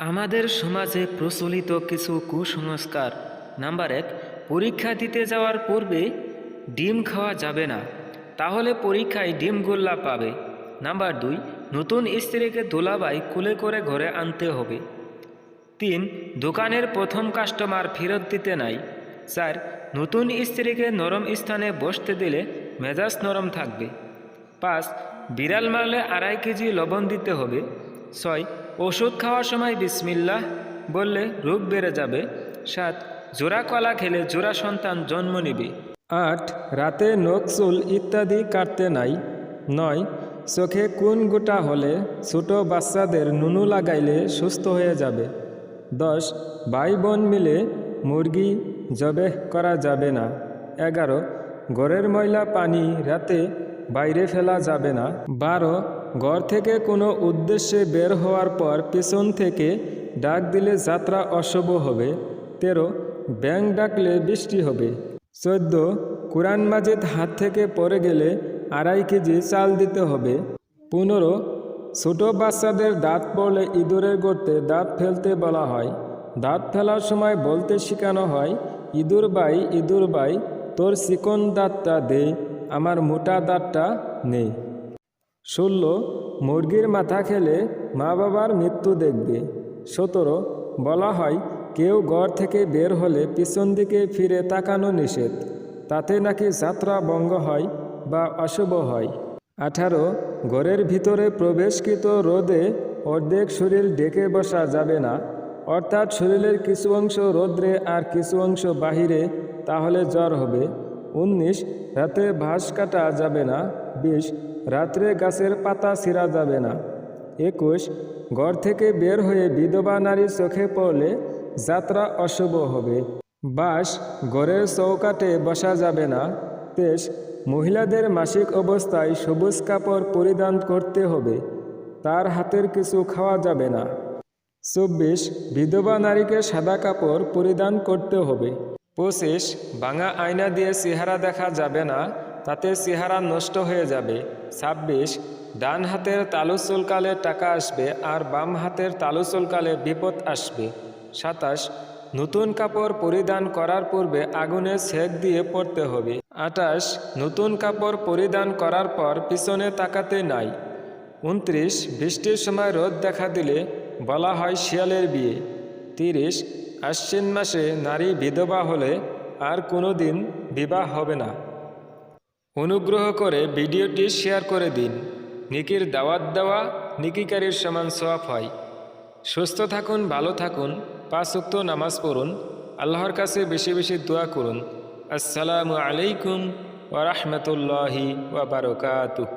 আমাদের সমাজে প্রচলিত কিছু কুসংস্কার। নাম্বার এক, পরীক্ষা দিতে যাওয়ার পূর্বে ডিম খাওয়া যাবে না, তাহলে পরীক্ষায় ডিম গোল্লা পাবে। নাম্বার দুই, নতুন স্ত্রীকে দোলাবাই কুলে করে ঘরে আনতে হবে। তিন, দোকানের প্রথম কাস্টমার ফেরত দিতে নাই। চার, নতুন স্ত্রীকে নরম স্থানে বসতে দিলে মেজাজ নরম থাকবে। পাঁচ, বিড়াল মারলে আড়াই কেজি লবণ দিতে হবে। ছয় ওষুধ খাওয়ার সময় বিসমিল্লাহ বললে রোগ বেড়ে যাবে। সাত, জোড়া কলা খেলে জোড়া সন্তান জন্ম নেবে। আট, রাতে নখ চুল ইত্যাদি কাটতে নাই। নয়, চোখে কোন গোটা হলে ছোট বাচ্চাদের নুনু লাগাইলে সুস্থ হয়ে যাবে। দশ ভাই বোন মিলে মুরগি জবেহ করা যাবে না। এগারো, ঘরের ময়লা পানি রাতে বাইরে ফেলা যাবে না। বারো ঘর থেকে কোনো উদ্দেশ্যে বের হওয়ার পর পেছন থেকে ডাক দিলে যাত্রা অশুভ হবে। তেরো ব্যাং ডাকলে বৃষ্টি হবে। চোদ্দ, কোরআন মাজিদ হাত থেকে পড়ে গেলে আড়াই কেজি চাল দিতে হবে। পনেরো, ছোট বাচ্চাদের দাঁত পড়লে ইঁদুরের গর্তে দাঁত ফেলতে বলা হয়। দাঁত ফেলার সময় বলতে শেখানো হয়, ইঁদুর বাই ইঁদুর বাই তোর চিকন দাঁতটা দে, আমার মোটা দাঁতটা নেই ষোলো, মুরগির মাথা খেলে মা বাবার মৃত্যু দেখবে। সতেরো, বলা হয় কেউ ঘর থেকে বের হলে পিছন দিকে ফিরে তাকানো নিষেধ। তাতে নাকি যাত্রা বঙ্গ হয় বা অশুভ হয়। আঠারো, ঘরের ভিতরে প্রবেশকৃত রোদে অর্ধেক শরীর ডেকে বসা যাবে না। অর্থাৎ শরীরের কিছু অংশ রোদ্রে আর কিছু অংশ বাহিরে, তাহলে জ্বর হবে। উনিশ, রাতে ভাস কাটা যাবে না, বিশ, রাত্রে গাছের পাতা ছিঁড়া যাবে না। একুশ, ঘর থেকে বের হয়ে বিধবা নারীর চোখে পড়লে যাত্রা অশুভ হবে। বাস ঘরের চৌকাটে বসা যাবে না। তেইশ, মহিলাদের মাসিক অবস্থায় সবুজ কাপড় পরিধান করতে হবে। তার হাতের কিছু খাওয়া যাবে না। চব্বিশ, বিধবা নারীকে সাদা কাপড় পরিধান করতে হবে। পঁচিশ ভাঙা আয়না দিয়ে চেহারা দেখা যাবে না, তাতে চেহারা নষ্ট হয়ে যাবে। ছাব্বিশ, ডান হাতের তালু চুলকালে টাকা আসবে আর বাম হাতের তালু চুলকালে বিপদ আসবে। সাতাশ, নতুন কাপড় পরিধান করার পূর্বে আগুনে সেক দিয়ে পড়তে হবে। আটাশ নতুন কাপড় পরিধান করার পর পিছনে তাকাতে নাই। উনত্রিশ, বৃষ্টির সময় রোদ দেখা দিলে বলা হয় শিয়ালের বিয়ে। তিরিশ আশ্বিন মাসে নারী বিধবা হলে আর কোনো দিন বিবাহ হবে না। অনুগ্রহ করে ভিডিওটি শেয়ার করে দিন। নিকির দাওয়াত দেওয়া নিকিকারীর সমান সোয়াব হয়। সুস্থ থাকুন, ভালো থাকুন, পাঁচ উক্ত নামাজ পড়ুন, আল্লাহর কাছে বেশি বেশি দোয়া করুন। আসসালামু আলাইকুম ওরহমতুল্লাহি ওবরকাতুহ